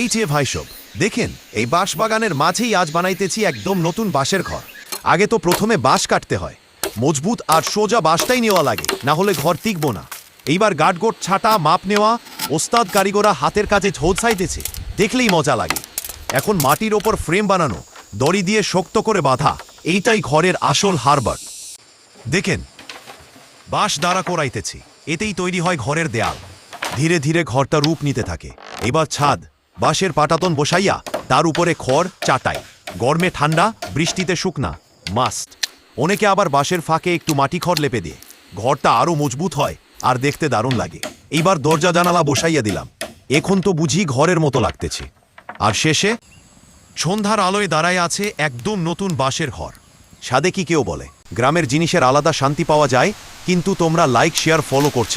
এই যে ভাইসব দেখেন, এই বাঁশ বাগানের মাঝেই আজ বানাইতেছি একদম নতুন বাঁশের ঘর। আগে তো প্রথমে বাঁশ কাটতে হয়। মজবুত আর সোজা বাঁশটাই নেওয়া লাগে, না হলে ঘর টিকবো না। এইবার গাটগোট ছাটা, মাপ নেওয়া, ওস্তাদ কারিগরা হাতের কাজে ঝোলসাইতেছে দেখলেই মজা লাগে। এখন মাটির ওপর ফ্রেম বানানো, দড়ি দিয়ে শক্ত করে বাঁধা, এইটাই ঘরের আসল হারবার দেখেন, বাঁশ দ্বারা করাইতেছি, এতেই তৈরি হয় ঘরের দেয়াল। ধীরে ধীরে ঘরটা রূপ নিতে থাকে। এবার ছাদ। বাঁশের পাটাতন বসাইয়া তার উপরে খড় চাটাই গরমে ঠান্ডা, বৃষ্টিতে শুকনা। মাস্ট অনেকে আবার বাঁশের ফাঁকে একটু মাটি খড় লেপে দিয়ে। ঘরটা আরও মজবুত হয় আর দেখতে দারুণ লাগে। এইবার দরজা জানালা বসাইয়া দিলাম। এখন তো বুঝি ঘরের মতো লাগতেছে। আর শেষে, সন্ধ্যার আলোয় দাঁড়ায় আছে একদম নতুন বাঁশের ঘর। সাদে কি কেউ বলে? গ্রামের জিনিসের আলাদা শান্তি পাওয়া যায়, কিন্তু তোমরা লাইক শেয়ার ফলো করছে